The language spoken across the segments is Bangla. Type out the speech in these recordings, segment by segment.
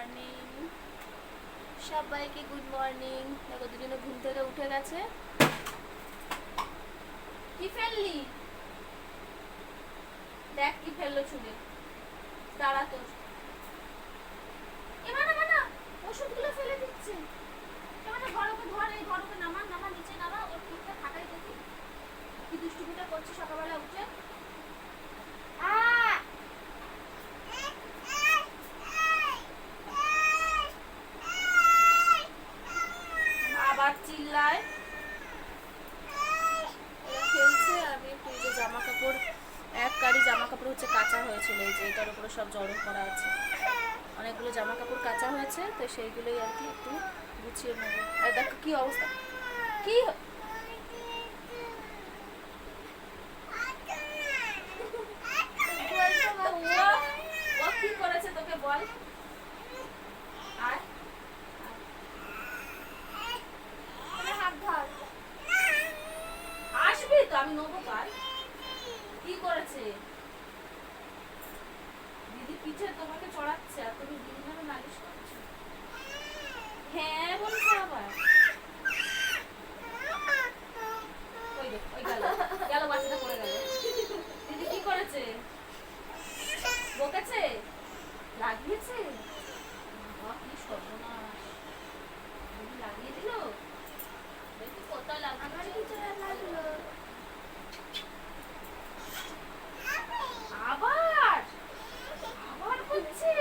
মর্নিং সবাইকে গুড মর্নিং দেখো, দুজনে ঘুম থেকে উঠে গেছে। কি ফেললি? দেখ কি ফেলল ছুলে দাঁড়া তোর। না ফেলে দিচ্ছে। নিচে নামা কি দুষ্টুমিটা করছে সকালবেলা উঠে আহ আবার চিল্লায় ওরা খেলছে আমি একটু এই যে জামা কাপড় এক কারি জামা কাপড় হচ্ছে কাঁচা হয়েছিল এই এটার উপরে সব জড়ো করা আছে। অনেকগুলো জামা কাপড় কাঁচা হয়েছে, তো সেইগুলোই আর কি একটু গুছিয়ে নেব। আর দেখো কি অবস্থা। কি বল। আয়। হাত তো, আমি নেব কাল। কি করেছে? হ্যাঁ আবার। দিদি কি করেছে? বকেছে? লাগিয়েছে বাবা কি সর্বনাশ দিদি লাগিয়ে দিল দেখি কোথায় লাগল আমার পিছনে লাগল আবার আবার হচ্ছে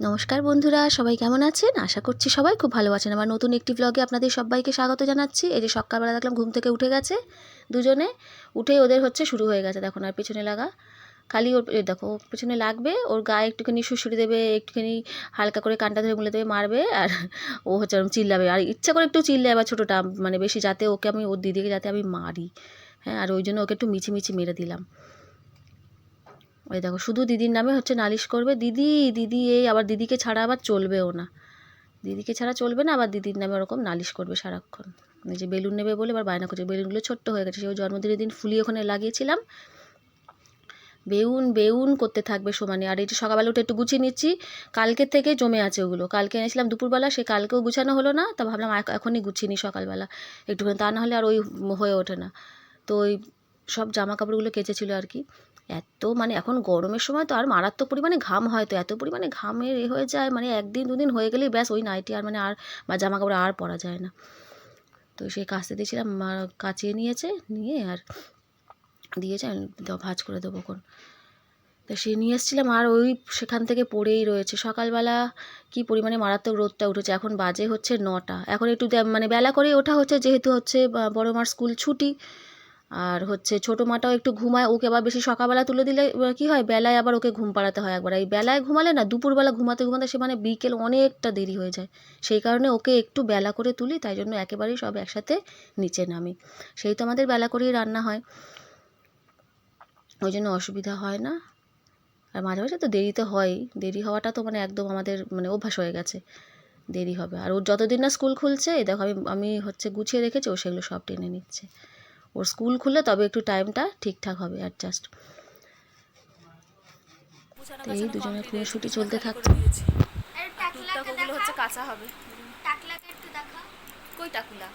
নমস্কার বন্ধুরা, সবাই কেমন আছেন? আশা করছি সবাই খুব ভালো আছেন। আমার নতুন একটি ব্লগে আপনাদের সবাইকে স্বাগত জানাচ্ছি। এই যে সকালবেলা দেখলাম ঘুম থেকে উঠে গেছে দুজনে। উঠেই ওদের হচ্ছে শুরু হয়ে গেছে দেখুন আর পেছনে লাগা। খালি ওর দেখো, পেছনে লাগবে, ওর গায়ে একটুখানি শুশুরি দেবে, একটুখানি হালকা করে কানটা ধরে মুলে দেবে, মারবে, আর ও হচ্ছে চিল্লাবে। আর ইচ্ছা করে একটু চিল্লায় আবার ছোটোটা মানে বেশি যাতে ওকে আমি, ওর দিদিকে যাতে আমি মারি। হ্যাঁ আর ওই জন্য ওকে একটু মিছি মিছি মেরে দিলাম। ওই দেখো, শুধু দিদির নামে হচ্ছে নালিশ করবে, দিদি দিদি, এই আবার দিদিকে ছাড়া আবার চলবেও না। দিদিকে ছাড়া চলবে না, আবার দিদির নামে ওরকম নালিশ করবে সারাক্ষণ। যে বেলুন নেবে বলে এবার বায়না করছে, বেলুনগুলো ছোট্ট হয়ে গেছে, সেও জন্মদিনের দিন ফুলিয়ে ওখানে লাগিয়েছিলাম। বেউন বেউন করতে থাকবে সমানে। আর এটি সকালবেলা উঠে একটু গুছিয়ে নিচ্ছি, কালকে থেকে জমে আছে ওগুলো। কালকে এনেছিলাম দুপুরবেলা, সে কালকেও গুছানো হলো না, তা ভাবলাম এখনই গুছিয়ে নিই সকালবেলা। একটুখানি তা না হলে আর ওই হয়ে ওঠে না। তো ওই সব জামা কাপড়গুলো কেচেছিল আর কি। এত মানে এখন গরমের সময় তো আর মারাত্মক পরিমাণে ঘাম হয় তো, এত পরিমাণে ঘামের এ হয়ে যায় মানে একদিন দুদিন হয়ে গেলেই ব্যাস ওই নাইটি আর মানে আর বা জামা কাপড় আর পরা যায় না। তো সেই কাচতে দিয়েছিলাম কাচিয়ে নিয়েছে, নিয়ে আর দিয়েছে ভাঁজ করে দেবো কোন তো সে নিয়ে এসেছিলাম আর ওই সেখান থেকে পড়েই রয়েছে। সকালবেলা কি পরিমাণে মারাত্মক রোদটা উঠেছে, এখন বাজে হচ্ছে নটা। এখন একটু মানে বেলা করেই ওঠা হচ্ছে, যেহেতু হচ্ছে বড় মার স্কুল ছুটি আর হচ্ছে ছোটো মাটাও একটু ঘুমায়, ওকে আবার বেশি সকালবেলা তুলে দিলে কি হয়? বেলায় আবার ওকে ঘুম পাড়াতে হয় একবার। এই বেলায় ঘুমালে না, দুপুরবেলা ঘুমাতে ঘুমাতে সে মানে বিকেল অনেকটা দেরি হয়ে যায়। সেই কারণে ওকে একটু বেলা করে তুলি, তাই জন্য একেবারেই সব একসাথে নিচে নামি। সেই তো আমাদের বেলা করেই রান্না হয়। ওই জন্য অসুবিধা হয় না। আর মাঝে মাঝে তো দেরি তো হয়ই দেরি হওয়াটা তো মানে একদম আমাদের মানে অভ্যাস হয়ে গেছে। দেরি হবে। আর ওর যতদিন না স্কুল খুলছে, দেখো আমি আমি হচ্ছে গুছিয়ে রেখেছি, ও সেগুলো সব টেনে নিচ্ছে। ওর স্কুল খুললে তবে একটু টাইমটা ঠিকঠাক হবে অ্যাডজাস্ট তো এই দুজনের খুনসুটি চলতে থাকছে। আর হচ্ছে কাঁচা হবে। টাকলাকে একটু দেখা। কই টাকুলা?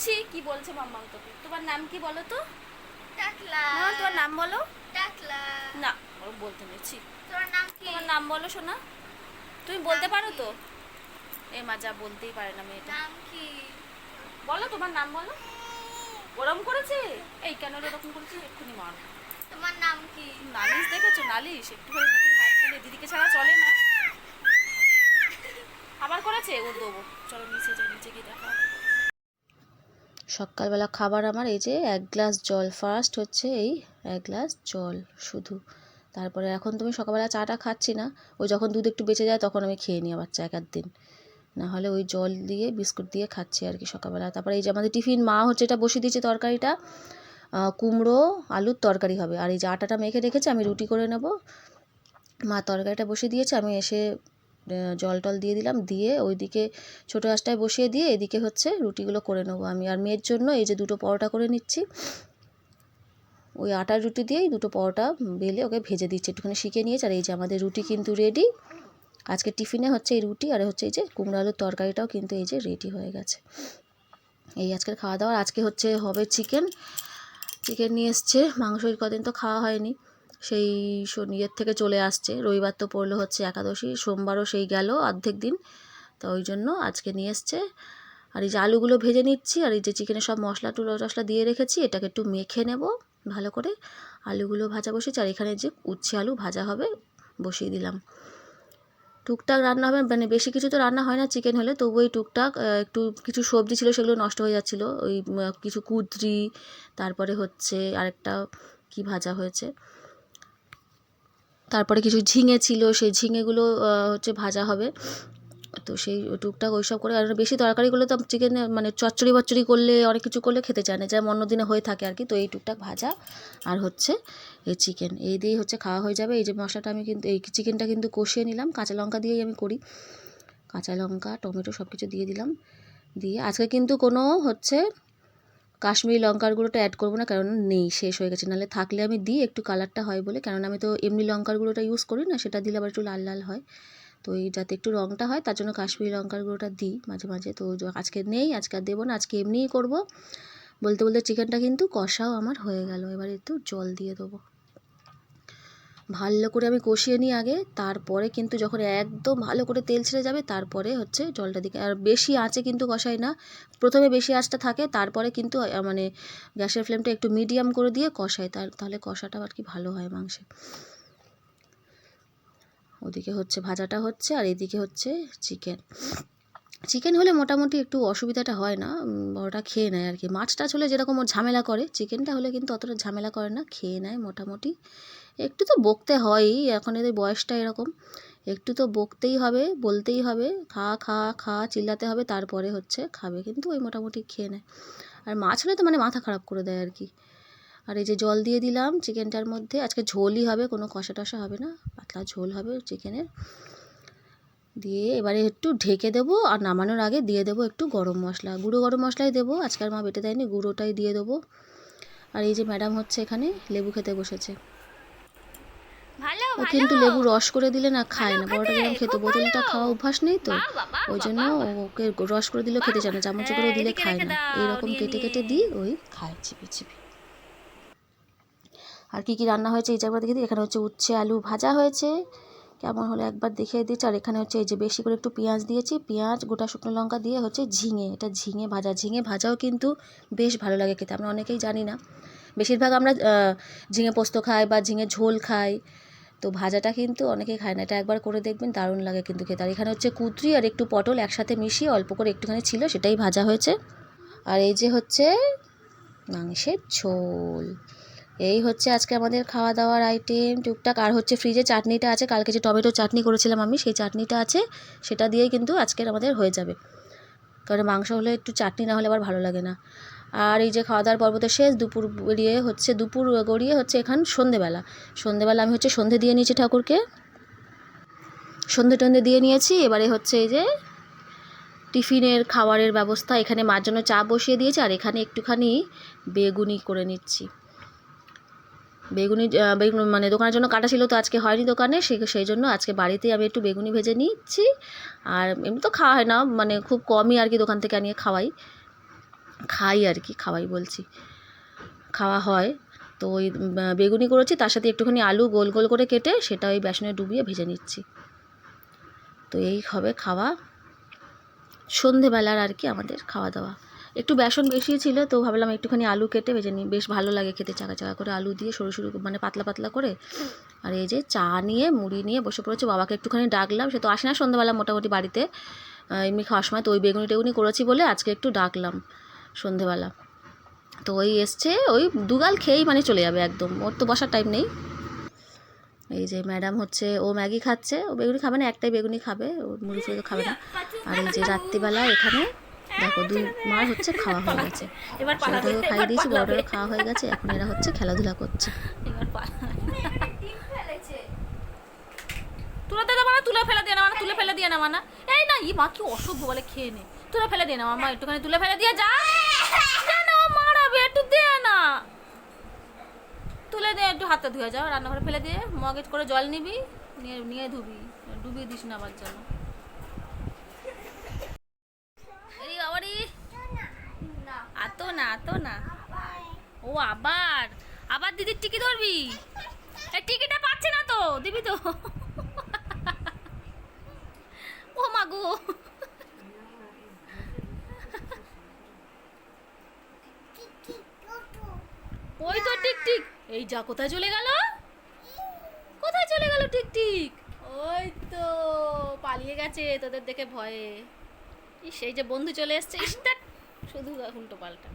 ছি কি বলছে মাম্মাম তোকে? তোমার নাম কি বলো তো? টাকলা। মা তোমার নাম বলো? টাকলা। না ওর বলতে নেই ছি। তোর নাম কি? তোমার নাম বলো শোনা তুমি বলতে পারো তো? এ মা যা বলতেই পারে না মেয়েটা। নাম কি? বলো তোমার নাম বলো। ওরম করেছে? এই কেন ওরকম করেছে? এক্ষুনি মার। তোমার নাম কি? নালিশ দেখেছ? নালিশ? একটু করে দিদি হাত তুলে দিদিকে ছাড়া চলে না। আবার করেছে? ওর দেবো। চলো নিচে যাই নিচে গিয়ে দেখা সকালবেলা খাবার আমার এই যে এক গ্লাস জল। ফার্স্ট হচ্ছে এই এক গ্লাস জল শুধু। তারপরে এখন তুমি সকালবেলা চাটা খাচ্ছি না। ওই যখন দুধ একটু বেঁচে যায় তখন আমি খেয়ে নিই আবার চা এক আধ দিন। না হলে ওই জল দিয়ে, বিস্কুট দিয়ে খাচ্ছি আর কি সকালবেলা। তারপরে এই যে আমাদের টিফিন, মা হচ্ছে এটা বসিয়ে দিয়েছে তরকারিটা। কুমড়ো, আলুর তরকারি হবে। আর এই যে আটাটা মেখে রেখেছে, আমি রুটি করে নেব। মা তরকারিটা বসিয়ে দিয়েছে, আমি এসে জল টল দিয়ে দিলাম। দিয়ে ওইদিকে ছোটো আঁচটায় বসিয়ে দিয়ে এদিকে হচ্ছে রুটিগুলো করে নেব আমি। আর মেয়ের জন্য এই যে দুটো পরোটা করে নিচ্ছি। ওই আটার রুটি দিয়েই দুটো পরোটা বেলে ওকে ভেজে দিচ্ছে। একটুখানি শিখে নিয়েছে। আর এই যে আমাদের রুটি কিন্তু রেডি আজকে টিফিনে হচ্ছে এই রুটি আর হচ্ছে এই যে কুমড়ো আলুর তরকারিটাও কিন্তু এই যে রেডি হয়ে গেছে। এই আজকের খাওয়া দাওয়া আজকে হচ্ছে হবে চিকেন চিকেন নিয়ে এসছে, মাংস কদিন তো খাওয়া হয়নি। সেই শনি ইয়ের থেকে চলে আসছে। রবিবার তো পড়ল হচ্ছে একাদশী, সোমবারও সেই গেল অর্ধেক দিন। তো ওই জন্য আজকে নিয়ে এসছে। আর এই যে আলুগুলো ভেজে নিচ্ছি, আর এই যে চিকেনের সব মশলা টুলো টশলা দিয়ে রেখেছি, এটাকে একটু মেখে নেব ভালো করে। আলুগুলো ভাজা বসেছি, আর এখানে যে উচ্ছে আলু ভাজা হবে বসিয়ে দিলাম। টুকটাক রান্না হবে মানে বেশি কিছু তো রান্না হয় না চিকেন হলে তবু ওই টুকটাক একটু কিছু সবজি ছিল সেগুলো নষ্ট হয়ে যাচ্ছিল। ওই কিছু কুদরি, তারপরে হচ্ছে আরেকটা কি ভাজা হয়েছে? তারপরে কিছু ঝিঙে ছিল, সেই ঝিঙেগুলো হচ্ছে ভাজা হবে। তো সেই টুকটাক ওইসব করে, আর বেশি তরকারিগুলো তো চিকেন মানে চচ্চড়ি বচ্চড়ি করলে অনেক কিছু করলে খেতে চায় না, যেমন অন্য দিনে হয়ে থাকে আর কি। তো এই টুকটাক ভাজা আর হচ্ছে এই চিকেন এই দিয়েই হচ্ছে খাওয়া হয়ে যাবে। এই যে মশলাটা আমি কিন্তু, এই চিকেনটা কিন্তু কষিয়ে নিলাম, কাঁচা লঙ্কা দিয়েই আমি করি। কাঁচা লঙ্কা, টমেটো সব কিছু দিয়ে দিলাম। দিয়ে আজকে কিন্তু কোনো হচ্ছে কাশ্মীরি লঙ্কার গুঁড়োটা অ্যাড করব না, কারণ নেই, শেষ হয়ে গেছে। নাহলে থাকলে আমি দিই, একটু কালারটা হয় বলে। কারণ আমি তো এমনি লঙ্কার গুঁড়োটা ইউজ করি না, সেটা দিলে আবার একটু লাল লাল হয়। তো এই যাতে একটু রঙটা হয়, তার জন্য কাশ্মীরি লঙ্কার গুঁড়োটা দিই মাঝে মাঝে। তো আজকে নেই, আজকে আর দেবো না, আজকে এমনিই করব। বলতে বলতে চিকেনটা কিন্তু কষাও আমার হয়ে গেল, এবার একটু জল দিয়ে দেবো। ভালো করে আমি কষিয়ে নিই আগে, তারপরে কিন্তু যখন একদম ভালো করে তেল ছেড়ে যাবে, তারপরে হচ্ছে জলটা দিকে। আর বেশি আঁচে কিন্তু কষাই না, প্রথমে বেশি আঁচটা থাকে, তারপরে কিন্তু মানে গ্যাসের ফ্লেমটা একটু মিডিয়াম করে দিয়ে কষাই তাহলে কষাটা আর কি ভালো হয় মাংসে। ওদিকে হচ্ছে ভাজাটা হচ্ছে আর এদিকে হচ্ছে চিকেন চিকেন হলে মোটামুটি একটু অসুবিধাটা হয় না বড়টা খেয়ে নেয় আর কি মাছ টাছ হলে যেরকম ও ঝামেলা করে চিকেনটা হলে কিন্তু অতটা ঝামেলা করে না, খেয়ে নেয় মোটামুটি। একটু তো বকতে হয়ই, এখন এদের বয়সটা এরকম। একটু তো বকতেই হবে, বলতেই হবে, খা খা খা, চিল্লাতে হবে, তারপরে হচ্ছে খাবে, কিন্তু ওই মোটামুটি খেয়ে নেয়। আর মাছ হলে তো মানে মাথা খারাপ করে দেয় আর কি আর এই যে জল দিয়ে দিলাম চিকেনটার মধ্যে আজকে ঝোলই হবে কোনো কষা টষা হবে না পাতলা ঝোল হবে চিকেনের। দিয়ে এবারে একটু ঢেকে দেবো আর নামানোর আগে দিয়ে দেবো একটু গরম মশলা। গুঁড়ো গরম মশলাই দেবো আজকাল মা বেটে দেয়নি গুঁড়োটাই দিয়ে দেবো। আর এই যে ম্যাডাম হচ্ছে এখানে লেবু খেতে বসেছে। ও কিন্তু লেবু রস করে দিলে না খায় না বড়টা যেরকম খেতে বোতলটা খাওয়া অভ্যাস নেই তো। ওই জন্য ওকে রস করে দিলেও খেতে চায় না চামচ করে দিলে খায় না। এইরকম কেটে কেটে দিই ওই খায় চিপে চিপে আর কি কি রান্না হয়েছে এই জায়গা দেখে দিই। এখানে হচ্ছে উচ্ছে, আলু ভাজা হয়েছে। কেমন হলো একবার দেখিয়ে দিচ্ছি। আর এখানে হচ্ছে এই যে বেশি করে একটু পেঁয়াজ দিয়েছি। পেঁয়াজ, গোটা শুকনো লঙ্কা দিয়ে হচ্ছে ঝিঙে। এটা ঝিঙে ভাজা। ঝিঙে ভাজাও কিন্তু বেশ ভালো লাগে খেতে। আমরা অনেকেই জানি না। বেশিরভাগ আমরা ঝিঙে পোস্ত খাই বা ঝিঙে ঝোল খাই। তো ভাজাটা কিন্তু অনেকেই খায় না। এটা একবার করে দেখবেন, দারুণ লাগে কিন্তু খেতে। আর এখানে হচ্ছে কুদরি আর একটু পটল একসাথে মিশিয়ে অল্প করে একটুখানি ছিল, সেটাই ভাজা হয়েছে। আর এই যে হচ্ছে মাংসের ঝোল। এই হচ্ছে আজকে আমাদের খাওয়া দাওয়ার আইটেম টুকটাক। আর হচ্ছে ফ্রিজে চাটনিটা আছে, কালকে যে টমেটো চাটনি করেছিলাম আমি, সেই চাটনিটা আছে, সেটা দিয়েই কিন্তু আজকের আমাদের হয়ে যাবে। কারণ মাংস হলে একটু চাটনি না হলে আবার ভালো লাগে না। আর এই যে খাওয়া দাওয়ার পর্ব তো শেষ, দুপুর গড়িয়ে হচ্ছে, দুপুর গড়িয়ে হচ্ছে এখান সন্ধেবেলা। সন্ধেবেলা আমি হচ্ছে সন্ধে দিয়ে নিয়েছি ঠাকুরকে। সন্ধে টন্ধে দিয়ে নিয়েছি, এবারে হচ্ছে এই যে টিফিনের খাবারের ব্যবস্থা। এখানে মার জন্য চা বসিয়ে দিয়েছি, আর এখানে একটুখানি বেগুনি করে নিচ্ছি। বেগুনি বেগুন মানে দোকানের জন্য কাটা ছিল তো আজকে হয়নি দোকানে, সে, সেই জন্য আজকে বাড়িতেই আমি একটু বেগুনি ভেজে নিচ্ছি। আর এমনি তো খাওয়া হয় না মানে খুব কমই আর কি দোকান থেকে আনিয়ে খাওয়াই। খাই আর কি, খাওয়াই বলছি। খাওয়া হয়। তো ওই বেগুনি করেছি, তার সাথে একটুখানি আলু গোল গোল করে কেটে সেটা ওই বেসনে ডুবিয়ে ভেজে নিচ্ছি। তো এই হবে খাওয়া। সন্ধেবেলার আর কি আমাদের খাওয়া দাওয়া। একটু বেসন বেশি ছিল তো ভাবলাম একটুখানি আলু কেটে ভেজে নিই। বেশ ভালো লাগে খেতে, চাকা চাকা করে আলু দিয়ে সরু সরু মানে পাতলা পাতলা করে। আর এই যে চা নিয়ে, মুড়ি নিয়ে বসে পড়েছে। বাবাকে একটুখানি ডাকলাম, সে তো আসে না সন্ধ্যাবেলা মোটামুটি বাড়িতে। এমনি খাওয়ার সময় তো ওই বেগুনি টেগুনি করেছি বলে আজকে একটু ডাকলাম সন্ধেবেলা তো ওই এসছে, ওই দুগাল খেয়েই মানে চলে যাবে একদম। ওর তো বসার টাইম নেই। এই যে ম্যাডাম হচ্ছে, ও ম্যাগি খাচ্ছে। ও বেগুনি খাবে না, একটাই বেগুনি খাবে। ও মুড়ি ফুড়ি তো খাবে না। আর এই যে রাত্রিবেলা এখানে দেখো দুই মার হচ্ছে খাওয়া হয়ে গেছে। ছোটটাকেও খাইয়ে দিয়েছি বড়টারও খাওয়া হয়ে গেছে এখন এরা হচ্ছে খেলাধুলা করছে। না তুলে ফেলে দিয়ে না তুলে ফেলে দিয়ে না এই না ই মা কি অসভ্য বলে খেয়ে নে। তুলে ফেলে দিয়ে নেওয়া মা একটুখানি তুলে ফেলে দিয়ে যা। কেন মারাবে একটু দে না। তুলে দিয়ে একটু হাতটা ধুয়ে যাও রান্নাঘরে ফেলে দিয়ে মগে করে জল নিবি নিয়ে নিয়ে ধুবি ডুবিয়ে দিস না আবার যেন না, তো না। ও আবার। আবার দিদির টিকি ধরবি? টিকিটা পাচ্ছে না তো, দিবি তো। ও মা গো। ওই তো টিক টিক এই যা, কোথায় চলে গেল? কোথায় চলে গেল টিক টিক ওই তো, পালিয়ে গেছে তোদের দেখে ভয়ে। ইস, এই যে বন্ধু চলে এসছে। ইস্টার শুধু উল্টো পাল্টা।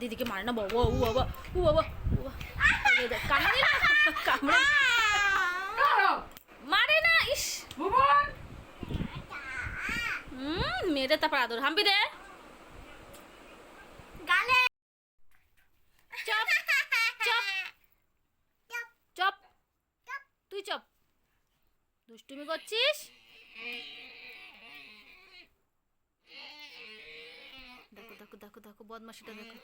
দিদিকে মারে না বাবা ও বাবা ও বাবা ও বাবা কামড়ে না কামড়ে মারে না ইস হুম মেরে তারপর আদর হাম্পি দে গালে চপ চপ চপ তুই চপ দুষ্টুমি করছিস দেখো দেখো দেখো দেখো বদমাসিটা দেখো।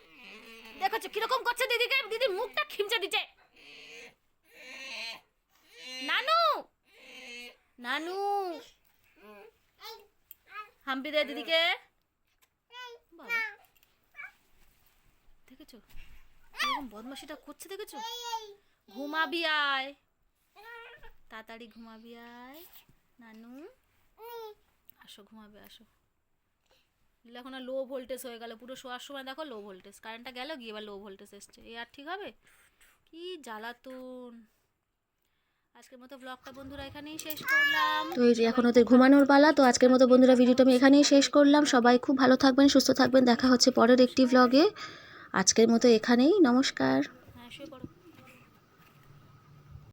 দেখো কীরকম করছে দিদিকে? দিদির মুখটা খিমচে দিচ্ছে। নানু! নানু! হাম্পি দে দিদিকে। দেখেছ? কীরকম বদমাসিটা করছে দেখেছ? ঘুমাবি আয়। তাড়াতাড়ি ঘুমাবি আয়। নানু। আসো ঘুমাবে আসো। এখন লো ভোল্টেজ হয়ে গেল। পুরো শোয়ার সময় দেখো লো ভোল্টেজ কারেন্টটা গেল গিয়ে এবার লো ভোল্টেজ এসছে। এ আর ঠিক হবে? কি জ্বালাতন। আজকের মতো ব্লগটা বন্ধুরা এখানেই শেষ করলাম। তো এই যে এখন ওদের ঘুমানোর পালা তো আজকের মতো বন্ধুরা ভিডিওটা আমি এখানেই শেষ করলাম। সবাই খুব ভালো থাকবেন সুস্থ থাকবেন। দেখা হচ্ছে পরের একটি ভ্লগে আজকের মতো এখানেই নমস্কার। হ্যাঁ শুয়ে পড়ো।